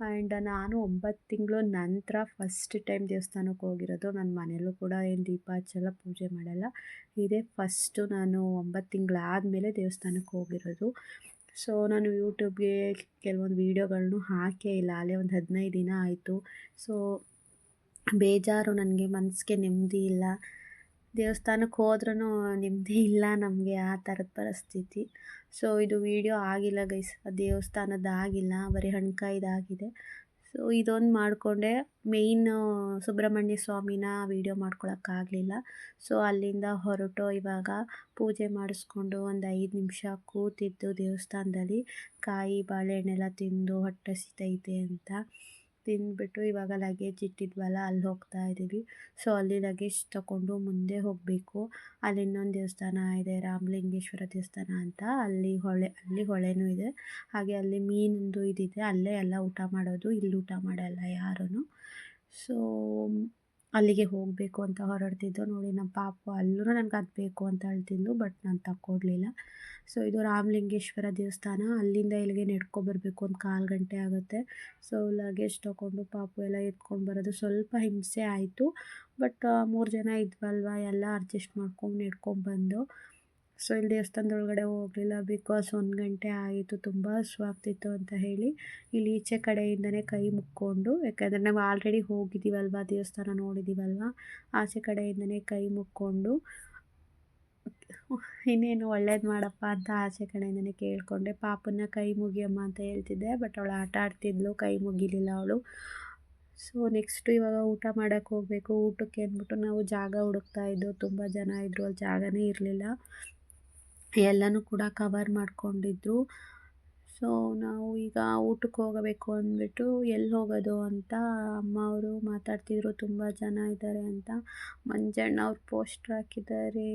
ಆ್ಯಂಡ್ ನಾನು ಒಂಬತ್ತು ತಿಂಗಳ ನಂತರ ಫಸ್ಟ್ ಟೈಮ್ ದೇವಸ್ಥಾನಕ್ಕೆ ಹೋಗಿರೋದು. ನನ್ನ ಮನೆಯಲ್ಲೂ ಕೂಡ ಏನು ದೀಪ ಹಚ್ಚಲ್ಲ ಪೂಜೆ ಮಾಡಲ್ಲ. ಇದೇ ಫಸ್ಟು ನಾನು ಒಂಬತ್ತು ತಿಂಗಳಾದಮೇಲೆ ದೇವಸ್ಥಾನಕ್ಕೆ ಹೋಗಿರೋದು. ಸೊ ನಾನು ಯೂಟ್ಯೂಬ್ಗೆ ಕೆಲವೊಂದು ವೀಡಿಯೋಗಳನ್ನು ಹಾಕೇ ಇಲ್ಲ. ಅಲ್ಲೇ ಒಂದು ಹದಿನೈದು ದಿನ ಆಯಿತು. ಸೊ ಬೇಜಾರು, ನನಗೆ ಮನಸ್ಸಿಗೆ ನೆಮ್ಮದಿ ಇಲ್ಲ. ದೇವಸ್ಥಾನಕ್ಕೆ ಹೋದ್ರೂ ನೆಮ್ಮದಿ ಇಲ್ಲ ನಮಗೆ ಆ ಥರದ ಪರಿಸ್ಥಿತಿ. ಸೊ ಇದು ವೀಡಿಯೋ ಆಗಿಲ್ಲ ಗೈಸ್ ದೇವಸ್ಥಾನದ್ದು ಆಗಿಲ್ಲ, ಬರೀ ಹಣ್ಕಾಯ್ದಾಗಿದೆ ಸೊ ಇದೊಂದು ಮಾಡಿಕೊಂಡೆ. ಮೇಯ್ನ್ ಸುಬ್ರಹ್ಮಣ್ಯ ಸ್ವಾಮಿನ ವೀಡಿಯೋ ಮಾಡ್ಕೊಳಕ್ಕಾಗಲಿಲ್ಲ ಸೊ ಅಲ್ಲಿಂದ ಹೊರಟು ಇವಾಗ ಪೂಜೆ ಮಾಡಿಸ್ಕೊಂಡು ಒಂದು ಐದು ನಿಮಿಷ ಕೂತಿದ್ದು ದೇವಸ್ಥಾನದಲ್ಲಿ. ಕಾಯಿ ಬಾಳೆಹಣ್ಣೆಲ್ಲ ತಿಂದು ಹೊಟ್ಟೆ ಸಿತೈತೆ ಅಂತ. ತಿಂದುಬಿಟ್ಟು ಇವಾಗ ಲಗೇಜ್ ಇಟ್ಟಿದ್ವಲ್ಲ, ಅಲ್ಲಿ ಹೋಗ್ತಾ ಇದ್ದೀವಿ. ಸೊ ಅಲ್ಲಿ ಲಗೇಜ್ ತಗೊಂಡು ಮುಂದೆ ಹೋಗಬೇಕು. ಅಲ್ಲಿ ಇನ್ನೊಂದು ದೇವಸ್ಥಾನ ಇದೆ, ರಾಮಲಿಂಗೇಶ್ವರ ದೇವಸ್ಥಾನ ಅಂತ. ಅಲ್ಲಿ ಹೊಳೆ, ಅಲ್ಲಿ ಹೊಳೆನೂ ಇದೆ. ಹಾಗೆ ಅಲ್ಲಿ ಮೀನಿಂದು ಇದಿದೆ. ಅಲ್ಲೇ ಎಲ್ಲ ಊಟ ಮಾಡೋದು. ಇಲ್ಲಿ ಊಟ ಮಾಡಲ್ಲ ಯಾರೂ ಸೊ ಅಲ್ಲಿಗೆ ಹೋಗಬೇಕು ಅಂತ ಹೊರಡ್ತಿದ್ದೋ ನೋಡಿ ನಮ್ಮ ಪಾಪು ಅಲ್ಲೂ ನನಗೆ ಅದು ಬೇಕು ಅಂತ ಹೇಳ್ತಿದ್ಲು ಬಟ್ ನಾನು ತಕ್ಕೊಡ್ಲಿಲ್ಲ. ಸೊ ಇದು ರಾಮಲಿಂಗೇಶ್ವರ ದೇವಸ್ಥಾನ. ಅಲ್ಲಿಂದ ಇಲ್ಲಿಗೆ ನೆಡ್ಕೊಬರ್ಬೇಕು ಒಂದು ಕಾಲು ಗಂಟೆ ಆಗುತ್ತೆ. ಸೊ ಲಗೇಜ್ ತೊಗೊಂಡು ಪಾಪು ಎಲ್ಲ ಎತ್ಕೊಂಡು ಬರೋದು ಸ್ವಲ್ಪ ಹಿಂಸೆ ಆಯಿತು. ಬಟ್ ಮೂರು ಜನ ಇದ್ವಲ್ವ ಎಲ್ಲ ಅಡ್ಜಸ್ಟ್ ಮಾಡ್ಕೊಂಡು ನಡ್ಕೊಂಡ್ಬಂದು ಸೊ ಇಲ್ಲಿ ದೇವಸ್ಥಾನದೊಳಗಡೆ ಹೋಗಲಿಲ್ಲ ಬಿಕಾಸ್ ಒಂದು ಗಂಟೆ ಆಯಿತು ತುಂಬ ಹಸುವಾಗ್ತಿತ್ತು ಅಂತ ಹೇಳಿ ಇಲ್ಲಿ ಈಚೆ ಕಡೆಯಿಂದನೇ ಕೈ ಮುಕ್ಕೊಂಡು, ಯಾಕಂದರೆ ನಾವು ಆಲ್ರೆಡಿ ಹೋಗಿದ್ದೀವಲ್ವ ದೇವಸ್ಥಾನ ನೋಡಿದ್ದೀವಲ್ವ, ಆಚೆ ಕಡೆಯಿಂದನೇ ಕೈ ಮುಕ್ಕೊಂಡು, ಇನ್ನೇನು ಒಳ್ಳೇದು ಮಾಡಪ್ಪ ಅಂತ ಆಚೆ ಕಡೆಯಿಂದನೇ ಕೇಳಿಕೊಂಡೆ. ಪಾಪನ ಕೈ ಮುಗಿಯಮ್ಮ ಅಂತ ಹೇಳ್ತಿದ್ದೆ ಬಟ್ ಅವಳು ಆಟ ಆಡ್ತಿದ್ಲು, ಕೈ ಮುಗಿಲಿಲ್ಲ ಅವಳು. ಸೊ ನೆಕ್ಸ್ಟು ಇವಾಗ ಊಟ ಮಾಡೋಕ್ಕೆ ಹೋಗಬೇಕು, ಊಟಕ್ಕೆ ಅಂದ್ಬಿಟ್ಟು ನಾವು ಜಾಗ ಹುಡುಕ್ತಾ ಇದ್ದೋ, ತುಂಬ ಜನ ಇದ್ದರು ಅಲ್ಲಿ ಜಾಗನೇ ಇರಲಿಲ್ಲ. ಎಲ್ಲನೂ ಕೂಡ ಕವರ್ ಮಾಡ್ಕೊಂಡಿದ್ರು. ಸೊ ನಾವು ಈಗ ಊಟಕ್ಕೆ ಹೋಗಬೇಕು ಅಂದ್ಬಿಟ್ಟು ಎಲ್ಲಿ ಹೋಗೋದು ಅಂತ ಅಮ್ಮ ಅವರು ಮಾತಾಡ್ತಿದ್ರು. ತುಂಬ ಜನ ಇದ್ದಾರೆ ಅಂತ. ಮಂಜಣ್ಣ ಅವ್ರ ಪೋಸ್ಟ್ರ್ ಹಾಕಿದ್ದಾರೆ.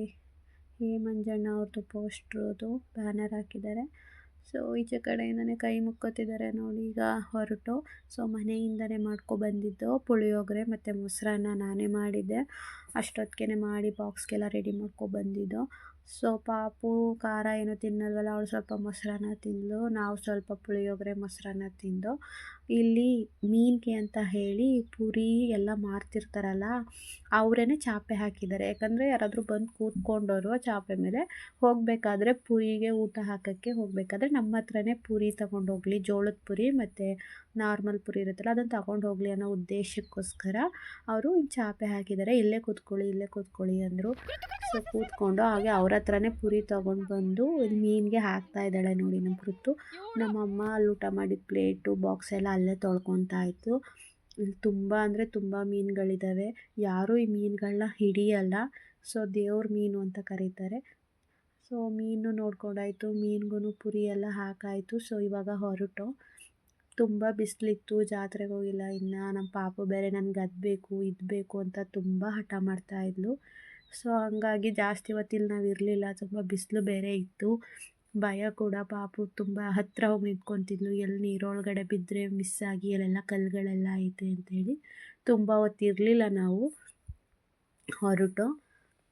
ಏ ಮಂಜಣ್ಣ ಅವ್ರದ್ದು ಪೋಸ್ಟ್ರದು ಬ್ಯಾನರ್ ಹಾಕಿದ್ದಾರೆ. ಸೊ ಈಚೆ ಕಡೆಯಿಂದನೇ ಕೈ ಮುಕ್ಕೋತಿದ್ದಾರೆ ನೋಡಿ ಈಗ ಹೊರಟು. ಸೊ ಮನೆಯಿಂದನೇ ಬಂದಿದ್ದು ಪುಳಿಯೋಗರೆ ಮತ್ತು ಮೊಸರನ್ನ ನಾನೇ ಮಾಡಿದ್ದೆ. ಅಷ್ಟೊತ್ತಿಗೆ ಮಾಡಿ ಬಾಕ್ಸ್ಗೆಲ್ಲ ರೆಡಿ ಮಾಡ್ಕೊ ಬಂದಿದ್ದು. ಸೊ ಪಾಪು ಖಾರ ಏನು ತಿನ್ನಲ್ವಲ್ಲ ಅವಳು ಸ್ವಲ್ಪ ಮೊಸರನ್ನ ತಿಂದಳು. ನಾವು ಸ್ವಲ್ಪ ಪುಳಿಯೋಗರೆ ಮೊಸರನ್ನ ತಿಂದು ಇಲ್ಲಿ ಮೀನಿಗೆ ಅಂತ ಹೇಳಿ ಪುರಿ ಎಲ್ಲ ಮಾರ್ತಿರ್ತಾರಲ್ಲ ಅವರೇ ಚಾಪೆ ಹಾಕಿದ್ದಾರೆ. ಯಾಕಂದರೆ ಯಾರಾದರೂ ಬಂದು ಕೂತ್ಕೊಂಡವರು ಚಾಪೆ ಮೇಲೆ ಹೋಗಬೇಕಾದ್ರೆ ಪುರಿಗೆ ಊಟ ಹಾಕೋಕ್ಕೆ ಹೋಗಬೇಕಾದ್ರೆ ನಮ್ಮ ಹತ್ರನೇ ಪುರಿ ಹೋಗಲಿ. ಜೋಳದ ಪುರಿ ಮತ್ತು ನಾರ್ಮಲ್ ಪುರಿ ಇರುತ್ತಲ್ಲ ಅದನ್ನು ತಗೊಂಡು ಹೋಗಲಿ ಅನ್ನೋ ಉದ್ದೇಶಕ್ಕೋಸ್ಕರ ಅವರು ಚಾಪೆ ಹಾಕಿದ್ದಾರೆ. ಇಲ್ಲೇ ಕೂತ್ಕೊಳ್ಳಿ ಇಲ್ಲೇ ಕೂತ್ಕೊಳ್ಳಿ ಅಂದರು. ಸೊ ಕೂತ್ಕೊಂಡು ಹಾಗೆ ಅವ್ರ ಹತ್ರನೇ ಪುರಿ ತೊಗೊಂಡು ಬಂದು ಇಲ್ಲಿ ಮೀನಿಗೆ ಹಾಕ್ತಾ ಇದ್ದಾಳೆ ನೋಡಿ ನಮ್ಮ ಪುರುತು ನಮ್ಮಮ್ಮ ಅಲ್ಲಿ ಊಟ ಮಾಡಿದ ಪ್ಲೇಟು ಬಾಕ್ಸ್ ಎಲ್ಲ ಅಲ್ಲೇ ತೊಳ್ಕೊತಾ ಇತ್ತು. ಇಲ್ಲಿ ತುಂಬ ಅಂದರೆ ತುಂಬ ಮೀನುಗಳಿದ್ದಾವೆ ಯಾರೂ ಈ ಮೀನುಗಳನ್ನ ಹಿಡಿಯಲ್ಲ. ಸೊ ದೇವ್ರ ಮೀನು ಅಂತ ಕರೀತಾರೆ. ಸೊ ಮೀನು ನೋಡ್ಕೊಂಡಾಯಿತು. ಮೀನ್ಗೂ ಪುರಿ ಎಲ್ಲ ಹಾಕಾಯಿತು. ಸೊ ಇವಾಗ ಹೊರಟು. ತುಂಬ ಬಿಸಿಲಿತ್ತು. ಜಾತ್ರೆಗೆ ಹೋಗಿಲ್ಲ. ಇನ್ನು ನಮ್ಮ ಪಾಪು ಬೇರೆ ನನಗೆ ಅದು ಬೇಕು ಇದು ಬೇಕು ಅಂತ ತುಂಬ ಹಠ ಮಾಡ್ತಾಯಿದ್ಲು ಸೊ ಹಂಗಾಗಿ ಜಾಸ್ತಿ ಹೊತ್ತಿಲ್ಲಿ ನಾವು ಇರಲಿಲ್ಲ. ತುಂಬ ಬಿಸಿಲು ಬೇರೆ ಇತ್ತು. ಭಯ ಕೂಡ ಪಾಪು ತುಂಬ ಹತ್ತಿರ ಹೋಗಿ ನಿಂತ್ಕೊತಿದ್ಲು. ಎಲ್ಲಿ ನೀರೊಳಗಡೆ ಬಿದ್ದರೆ ಮಿಸ್ ಆಗಿ ಅಲ್ಲೆಲ್ಲ ಕಲ್ಲುಗಳೆಲ್ಲ ಐತೆ ಅಂತೇಳಿ ತುಂಬ ಹೊತ್ತಿರಲಿಲ್ಲ ನಾವು ಹೊರಟು.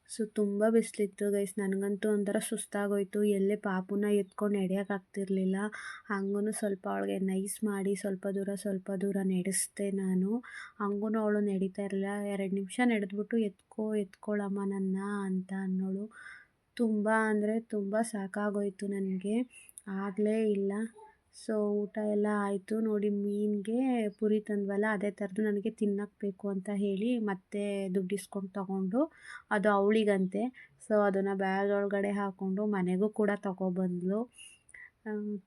ಸೊ ತುಂಬ ಬಿಸಿಲಿತ್ತು ಗೈಸ್ ನನಗಂತೂ ಒಂಥರ ಸುಸ್ತಾಗೋಯ್ತು. ಎಲ್ಲೇ ಪಾಪುನ ಎತ್ಕೊಂಡು ನಡೆಯೋಕ್ಕಾಗ್ತಿರ್ಲಿಲ್ಲ ಹಂಗೂ ಸ್ವಲ್ಪ ಅವಳಿಗೆ ನೈಸ್ ಮಾಡಿ ಸ್ವಲ್ಪ ದೂರ ಸ್ವಲ್ಪ ದೂರ ನಡೆಸ್ದೆ ನಾನು. ಹಂಗೂ ಅವಳು ನಡೀತಾ ಇರಲಿಲ್ಲ. ಎರಡು ನಿಮಿಷ ನಡೆದ್ಬಿಟ್ಟು ಎತ್ಕೋ ಎತ್ಕೊಳ್ಳಮ್ಮ ನನ್ನ ಅಂತ ಅನ್ನೋಳು. ತುಂಬ ಅಂದರೆ ತುಂಬ ಸಾಕಾಗೋಯಿತು ನನಗೆ. ಆಗಲೇ ಇಲ್ಲ. ಸೊ ಊಟ ಎಲ್ಲ ಆಯಿತು. ನೋಡಿ ಮೀನಿಗೆ ಪುರಿ ತಂದ್ವಲ್ಲ, ಅದೇ ಥರದ್ದು ನನಗೆ ತಿನ್ನಕ್ಕೆ ಬೇಕು ಅಂತ ಹೇಳಿ ಮತ್ತೆ ದುಡ್ಡು ಇಸ್ಕೊಂಡು ತಗೊಂಡು, ಅದು ಅವಳಿಗಂತೆ. ಸೊ ಅದನ್ನು ಬ್ಯಾಗ್ ಒಳಗಡೆ ಹಾಕ್ಕೊಂಡು ಮನೆಗೂ ಕೂಡ ತಗೊಬಂದ್ಲು.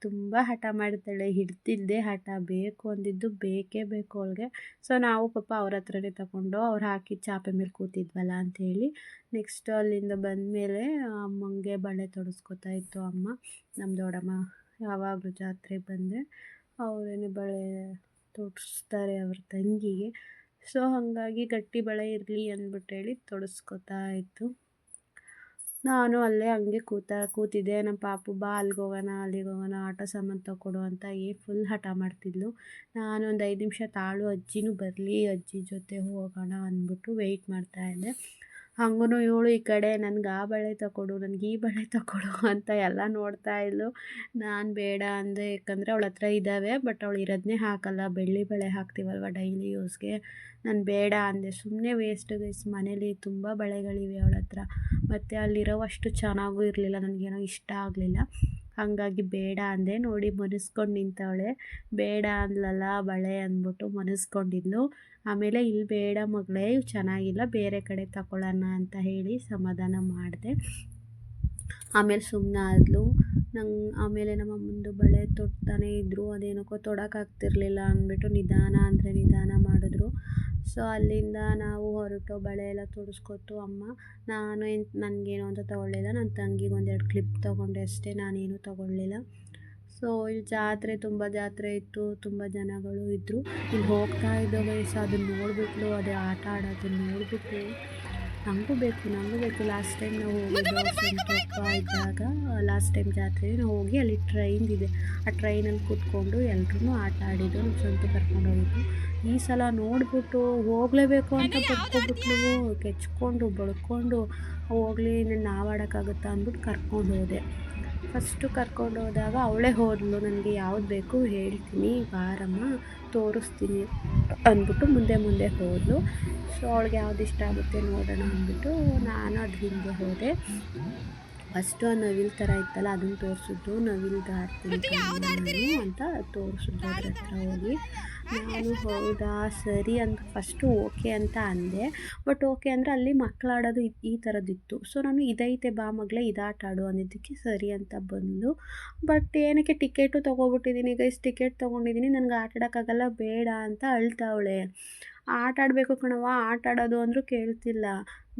ತುಂಬ ಹಠ ಮಾಡ್ತಾಳೆ ಹಿಡ್ತಿದ್ದೆ ಹಠ ಬೇಕು ಅಂದಿದ್ದು ಬೇಕೇ ಬೇಕು ಅವಳಿಗೆ. ಸೊ ನಾವು ಪಾಪ ಅವ್ರ ಹತ್ರನೇ ತಗೊಂಡು ಅವ್ರು ಹಾಕಿ ಚಾಪೆ ಮೇಲೆ ಕೂತಿದ್ವಲ್ಲ ಅಂಥೇಳಿ ನೆಕ್ಸ್ಟ್ ಅಲ್ಲಿಂದ ಬಂದಮೇಲೆ ಅಮ್ಮಂಗೆ ಬಳೆ ತೊಡಸ್ಕೊತಾ ಇತ್ತು ಅಮ್ಮ. ನಮ್ಮ ದೊಡ್ಡಮ್ಮ ಯಾವಾಗಲೂ ಜಾತ್ರೆಗೆ ಬಂದರೆ ಅವರೇನೆ ಬಳೆ ತೊಡಿಸ್ತಾರೆ ಅವ್ರ ತಂಗಿಗೆ. ಸೊ ಹಾಗಾಗಿ ಗಟ್ಟಿ ಬಳೆ ಇರಲಿ ಅಂದ್ಬಿಟ್ಟು ಹೇಳಿ ತೊಡಸ್ಕೊತಾ ಇತ್ತು. ನಾನು ಅಲ್ಲೇ ಹಂಗೆ ಕೂತ ಕೂತಿದ್ದೆ. ನಮ್ಮ ಪಾಪು ಬಾ, ಅಲ್ಲಿಗೆ ಹೋಗೋಣ ಅಲ್ಲಿಗೆ ಹೋಗೋಣ, ಆಟೋ ಸಾಮಾನು ತಗೊಡು ಅಂತ ಏ ಫುಲ್ ಹಠ ಮಾಡ್ತಿದ್ಲು. ನಾನು ಒಂದು ಐದು ನಿಮಿಷ ತಾಳು ಅಜ್ಜಿನೂ ಬರಲಿ, ಅಜ್ಜಿ ಜೊತೆ ಹೋಗೋಣ ಅಂದ್ಬಿಟ್ಟು ವೆಯ್ಟ್ ಮಾಡ್ತಾಯಿದ್ದೆ ಹಂಗೂ ಇವಳು ಈ ಕಡೆ ನನಗೆ ಆ ಬಳೆ ತಗೊಡು ನನಗೆ ಈ ಬಳೆ ತಗೊಡು ಅಂತ ಎಲ್ಲ ನೋಡ್ತಾ ಇದ್ಲು. ನಾನು ಬೇಡ ಅಂದೆ ಯಾಕಂದರೆ ಅವಳ ಹತ್ರ ಇದ್ದಾವೆ ಬಟ್ ಅವಳು ಇರೋದನ್ನೇ ಹಾಕಲ್ಲ. ಬೆಳ್ಳಿ ಬಳೆ ಹಾಕ್ತೀವಲ್ವ ಡೈಲಿ ಯೂಸ್ಗೆ ನಾನು ಬೇಡ ಅಂದೆ. ಸುಮ್ಮನೆ ವೇಸ್ಟ್ ಗೈಸ್ ಮನೇಲಿ ತುಂಬ ಬಳೆಗಳಿವೆ ಅವಳ ಹತ್ರ. ಮತ್ತು ಅಲ್ಲಿರೋವಷ್ಟು ಚೆನ್ನಾಗೂ ಇರಲಿಲ್ಲ, ನನಗೇನೋ ಇಷ್ಟ ಆಗಲಿಲ್ಲ. ಹಾಗಾಗಿ ಬೇಡ ಅಂದೆ. ನೋಡಿ ಮನಸ್ಕೊಂಡು ನಿಂತವಳೆ. ಬೇಡ ಅಂದ್ಲಲ್ಲ ಬಳೆ ಅಂದ್ಬಿಟ್ಟು ಮನಸ್ಕೊಂಡಿದ್ಲು. ಆಮೇಲೆ ಇಲ್ಲಿ ಬೇಡ ಮಗಳೇ ಚೆನ್ನಾಗಿಲ್ಲ, ಬೇರೆ ಕಡೆ ತಗೊಳ್ಳೋಣ ಅಂತ ಹೇಳಿ ಸಮಾಧಾನ ಮಾಡಿದೆ. ಆಮೇಲೆ ಸುಮ್ಮನೆ ಆದ್ಲು. ನಂಗೆ, ಆಮೇಲೆ ನಮ್ಮ ಮುಂದೆ ಬಳೆ ತೊಡ್ತಾನೆ ಇದ್ದರು ಅದೇನಕ್ಕೋ ತೊಡೋಕ್ಕಾಗ್ತಿರ್ಲಿಲ್ಲ ಅಂದ್ಬಿಟ್ಟು ನಿಧಾನ ಅಂದರೆ ನಿಧಾನ ಮಾಡಿದ್ರು. ಸೊ ಅಲ್ಲಿಂದ ನಾವು ಹೊರಟು ಬಳೆ ಎಲ್ಲ ತೊಡಸ್ಕೊತು ಅಮ್ಮ, ನಾನು ಏನು, ನನಗೇನು ಅಂತ ತೊಗೊಳ್ಳಿಲ್ಲ. ನನ್ನ ತಂಗಿಗೆ ಒಂದೆರಡು ಕ್ಲಿಪ್ ತೊಗೊಂಡೆ ಅಷ್ಟೇ. ನಾನೇನು ತೊಗೊಳ್ಳಿಲ್ಲ. ಸೊ ಇಲ್ಲಿ ಜಾತ್ರೆ ತುಂಬ ಜಾತ್ರೆ ಇತ್ತು. ತುಂಬ ಜನಗಳು ಇದ್ದರು ಇಲ್ಲಿ ಹೋಗ್ತಾ ಇದ್ದ ವಯಸ್ಸು, ಅದನ್ನು ನೋಡಿಬಿಟ್ಲು. ಅದೇ ಆಟ ಆಡೋದನ್ನು ನೋಡಿಬಿಟ್ಟು ನನಗೂ ಬೇಕು ನನಗೂ ಬೇಕು. ಲಾಸ್ಟ್ ಟೈಮ್ ನಾವು ಹೋಗಿದ್ದು ಇದ್ದಾಗ ಲಾಸ್ಟ್ ಟೈಮ್ ಜಾತ್ರೆಗೆ ನಾವು ಹೋಗಿ ಅಲ್ಲಿ ಟ್ರೈನ್ ಇದೆ. ಆ ಟ್ರೈನಲ್ಲಿ ಕೂತ್ಕೊಂಡು ಎಲ್ಲರೂ ಆಟ ಆಡಿದ್ದು ನಮ್ಮ ಸ್ವಂತ ಕರ್ಕೊಂಡು ಹೋಗಿದ್ದು. ಈ ಸಲ ನೋಡಿಬಿಟ್ಟು ಹೋಗಲೇಬೇಕು ಅಂತ ಪಟ್ಕೊಬಿಟ್ಲು ಕೆಚ್ಕೊಂಡು ಬಳ್ಕೊಂಡು ಹೋಗ್ಲಿ ನಾವು ಆಡೋಕ್ಕಾಗುತ್ತಾ ಅಂದ್ಬಿಟ್ಟು ಕರ್ಕೊಂಡು ಹೋದೆ. ಫಸ್ಟು ಕರ್ಕೊಂಡು ಹೋದಾಗ ಅವಳೇ ಹೋದಳು ನನಗೆ ಯಾವ್ದು ಬೇಕು ಹೇಳ್ತೀನಿ ಬಾರಮ್ಮ ತೋರಿಸ್ತೀನಿ ಅಂದ್ಬಿಟ್ಟು ಮುಂದೆ ಮುಂದೆ ಹೋದಳು ಸೊ ಅವಳಿಗೆ ಯಾವ್ದು ಇಷ್ಟ ಆಗುತ್ತೆ ನೋಡೋಣ ಅಂದ್ಬಿಟ್ಟು ನಾನು ಅದ್ರ ಹಿಂದೆ ಹೋದೆ. ಫಸ್ಟು ಆ ನವಿಲು ಥರ ಇತ್ತಲ್ಲ ಅದನ್ನು ತೋರಿಸಿದ್ದು ನವಿಲ್ ದಾರ್ತೀನಿ ಅಂತ ತೋರಿಸಿದ್ದು ಅದ್ರ ಹತ್ರ ಹೋಗಿ. ನಾನು ಹೌದಾ ಸರಿ ಅಂತ ಫಸ್ಟು ಓಕೆ ಅಂತ ಅಂದೆ. ಬಟ್ ಓಕೆ ಅಂದರೆ ಅಲ್ಲಿ ಮಕ್ಕಳಾಡೋದು ಈ ಥರದ್ದಿತ್ತು ಸೊ ನಾನು ಇದೈತೆ ಬಾ ಮಗಳೇ ಇದಾಟ ಆಡು ಅಂದಿದ್ದಕ್ಕೆ ಸರಿ ಅಂತ ಬಂದು. ಬಟ್ ಏನಕ್ಕೆ ಟಿಕೆಟು ತೊಗೊಬಿಟ್ಟಿದ್ದೀನಿ ಗೈಸ್ ಟಿಕೆಟ್ ತೊಗೊಂಡಿದ್ದೀನಿ ನನಗೆ ಆಟಾಡೋಕ್ಕಾಗಲ್ಲ ಬೇಡ ಅಂತ ಅಳ್ತಾವಳೆ. ಆಟ ಆಡಬೇಕು ಕಣವ್ವ ಆಟ ಆಡೋದು ಅಂದರೂ ಕೇಳ್ತಿಲ್ಲ.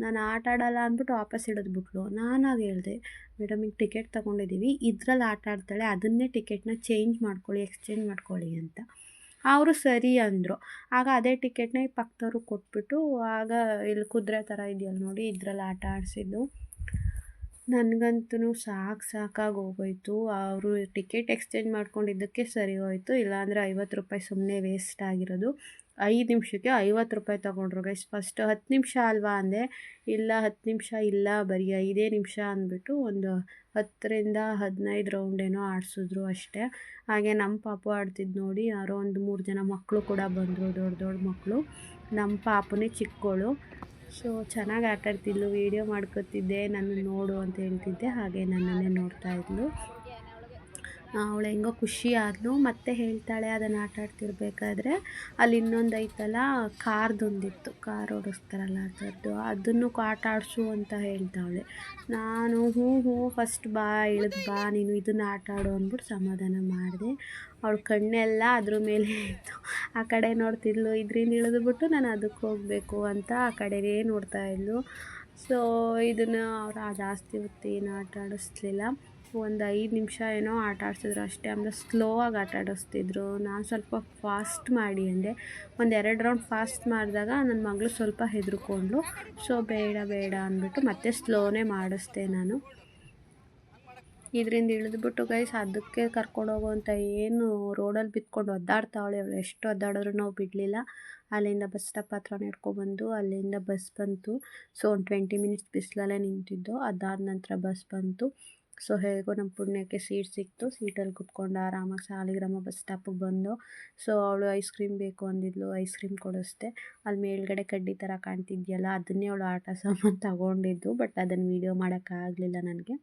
ನಾನು ಆಟ ಆಡಲ್ಲ ಅಂದ್ಬಿಟ್ಟು ವಾಪಸ್ ಹಿಡಿದ್ಬಿಟ್ಲು. ನಾನಾಗಿ ಹೇಳಿದೆ ಮೇಡಮ್ ಈಗ ಟಿಕೆಟ್ ತೊಗೊಂಡಿದ್ದೀವಿ ಇದ್ರಲ್ಲಿ ಆಟ ಆಡ್ತಾಳೆ ಅದನ್ನೇ ಟಿಕೆಟ್ನ ಚೇಂಜ್ ಮಾಡ್ಕೊಳ್ಳಿ ಎಕ್ಸ್ಚೇಂಜ್ ಮಾಡ್ಕೊಳ್ಳಿ ಅಂತ. ಅವರು ಸರಿ ಅಂದರು. ಆಗ ಅದೇ ಟಿಕೆಟ್ನ ಈ ಪಕ್ಕದವ್ರಿಗೆ ಕೊಟ್ಬಿಟ್ಟು ಆಗ ಇಲ್ಲಿ ಕುದುರೆ ಥರ ಇದೆಯಲ್ಲ ನೋಡಿ ಇದರಲ್ಲಿ ಆಟ ಆಡಿಸಿದ್ದು. ನನಗಂತೂ ಸಾಕು ಸಾಕಾಗಿ ಹೋಗೋಯ್ತು. ಅವರು ಟಿಕೆಟ್ ಎಕ್ಸ್ಚೇಂಜ್ ಮಾಡ್ಕೊಂಡಿದ್ದಕ್ಕೆ ಸರಿ ಹೋಯಿತು. ಇಲ್ಲಾಂದರೆ ಐವತ್ತು ರೂಪಾಯಿ ಸುಮ್ಮನೆ ವೇಸ್ಟ್ ಆಗಿರೋದು. ಐದು ನಿಮಿಷಕ್ಕೆ ಐವತ್ತು ರೂಪಾಯಿ ತೊಗೊಂಡ್ರು ಗೈಸ್ ಫಸ್ಟ್ ಹತ್ತು ನಿಮಿಷ ಅಲ್ವಾ ಅಂದೆ, ಇಲ್ಲ ಹತ್ತು ನಿಮಿಷ ಇಲ್ಲ ಬರೀ ಐದೇ ನಿಮಿಷ ಅಂದ್ಬಿಟ್ಟು ಒಂದು ಹತ್ತರಿಂದ ಹದಿನೈದು ರೌಂಡ್ ಏನೋ ಆಡಿಸಿದ್ರು ಅಷ್ಟೇ. ಹಾಗೆ ನಮ್ಮ ಪಾಪು ಆಡ್ತಿದ್ದು ನೋಡಿ ಯಾರೋ ಒಂದು ಮೂರು ಜನ ಮಕ್ಕಳು ಕೂಡ ಬಂದರು, ದೊಡ್ಡ ದೊಡ್ಡ ಮಕ್ಕಳು. ನಮ್ಮ ಪಾಪನೇ ಚಿಕ್ಕೋಳು. ಸೊ ಚೆನ್ನಾಗಿ ಆಟಾಡ್ತಿದ್ಲು ವೀಡಿಯೋ ಮಾಡ್ಕೊತಿದ್ದೆ ನನ್ನ ನೋಡು ಅಂತ ಹೇಳ್ತಿದ್ದೆ, ಹಾಗೆ ನನ್ನನ್ನೇ ನೋಡ್ತಾ ಇದ್ಲು. ಅವಳು ಹೆಂಗೋ ಖುಷಿ ಆದ್ಲು ಮತ್ತೆ ಹೇಳ್ತಾಳೆ, ಅದನ್ನು ಆಟ ಆಡ್ತಿರ್ಬೇಕಾದ್ರೆ ಅಲ್ಲಿ ಇನ್ನೊಂದು ಐತಲ್ಲ, ಕಾರ್ದೊಂದಿತ್ತು, ಕಾರ್ ಓಡಿಸ್ತಾರಲ್ಲ ಅದರದ್ದು ಅದನ್ನು ಆಟ ಆಡಿಸು ಅಂತ ಹೇಳ್ತಾವಳೆ. ನಾನು ಹ್ಞೂ ಹ್ಞೂ ಫಸ್ಟ್ ಬಾ, ಇಳಿದು ಬಾ, ನೀನು ಇದನ್ನು ಆಟ ಆಡು ಅಂದ್ಬಿಟ್ಟು ಸಮಾಧಾನ ಮಾಡಿದೆ. ಅವಳ ಕಣ್ಣೆಲ್ಲ ಅದ್ರ ಮೇಲೆ ಇತ್ತು. ಆ ಕಡೆ ನೋಡ್ತಿದ್ಲು, ಇದರಿಂದ ಇಳಿದ್ಬಿಟ್ಟು ನಾನು ಅದಕ್ಕೆ ಹೋಗಬೇಕು ಅಂತ ಆ ಕಡೆಗೆ ನೋಡ್ತಾ ಇದ್ಲು. ಸೊ ಇದನ್ನು ಅವ್ರು ಜಾಸ್ತಿ ಹೊತ್ತು ಏನು ಆಟ ಆಡಿಸ್ಲಿಲ್ಲ. ಒಂದು ಐದು ನಿಮಿಷ ಏನೋ ಆಟ ಆಡ್ಸಿದ್ರು ಅಷ್ಟೇ. ಅಂದರೆ ಸ್ಲೋ ಆಗಿ ಆಟ ಆಡಿಸ್ತಿದ್ರು. ನಾನು ಸ್ವಲ್ಪ ಫಾಸ್ಟ್ ಮಾಡಿ ಅಂದೆ. ಒಂದು ಎರಡು ರೌಂಡ್ ಫಾಸ್ಟ್ ಮಾಡಿದಾಗ ನನ್ನ ಮಗಳು ಸ್ವಲ್ಪ ಹೆದರ್ಕೊಂಡ್ಳು. ಸೊ, ಬೇಡ ಬೇಡ ಅಂದ್ಬಿಟ್ಟು ಮತ್ತೆ ಸ್ಲೋನೇ ಮಾಡಿಸ್ದೆ ನಾನು. ಇದರಿಂದ ಇಳಿದ್ಬಿಟ್ಟು, ಗೈಸ್, ಅದಕ್ಕೆ ಕರ್ಕೊಂಡು ಹೋಗುವಂಥ ಏನು ರೋಡಲ್ಲಿ ಬಿತ್ಕೊಂಡು ಒದ್ದಾಡ್ತಾವಳೆ ಅವಳು. ಎಷ್ಟು ಒದ್ದಾಡಿದ್ರು ನಾವು ಬಿಡಲಿಲ್ಲ. ಅಲ್ಲಿಂದ ಬಸ್ ಸ್ಟಾಪ್ ಹತ್ರ ನಡ್ಕೊಬಂದು ಅಲ್ಲಿಂದ ಬಸ್ ಬಂತು. ಸೊ, ಒಂದು ಟ್ವೆಂಟಿ ಮಿನಿಟ್ಸ್ ಬಿಸಿಲಲ್ಲೇ ನಿಂತಿದ್ದು. ಅದಾದ ನಂತರ ಬಸ್ ಬಂತು. ಸೊ ಹೇಗೋ ನಮ್ಮ ಪುಣ್ಯಕ್ಕೆ ಸೀಟ್ ಸಿಕ್ತು. ಸೀಟಲ್ಲಿ ಕುತ್ಕೊಂಡು ಆರಾಮಾಗಿ ಸಾಲಿಗ್ರಾಮ ಬಸ್ ಸ್ಟಾಪಿಗೆ ಬಂದು. ಸೊ ಅವಳು ಐಸ್ ಕ್ರೀಮ್ ಬೇಕು ಅಂದಿದ್ಲು ಐಸ್ ಕ್ರೀಮ್ ಕೊಡಿಸ್ದೆ ಅಲ್ಲಿ ಮೇಲ್ಗಡೆ ಕಡ್ಡಿ ಥರ ಕಾಣ್ತಿದ್ಯಲ್ಲ, ಅದನ್ನೇ ಅವಳು ಆಟ ಸಾಮಾನು ತಗೊಂಡಿದ್ದು ಬಟ್ ಅದನ್ನು ವೀಡಿಯೋ ಮಾಡೋಕ್ಕಾಗಲಿಲ್ಲ ನನಗೆ.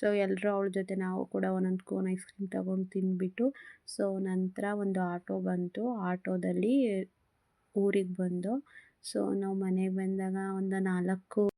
ಸೊ ಎಲ್ಲರೂ ಅವಳ ಜೊತೆ ನಾವು ಕೂಡ ಒಂದೊಂದು ಕೋನ್ ಐಸ್ ಕ್ರೀಮ್ ತಗೊಂಡು ತಿಂದ್ಬಿಟ್ಟು, ಸೊ ನಂತರ ಒಂದು ಆಟೋ ಬಂತು. ಆಟೋದಲ್ಲಿ ಊರಿಗೆ ಬಂದು, ಸೊ ನಾವು ಮನೆಗೆ ಬಂದಾಗ ಒಂದು ನಾಲ್ಕು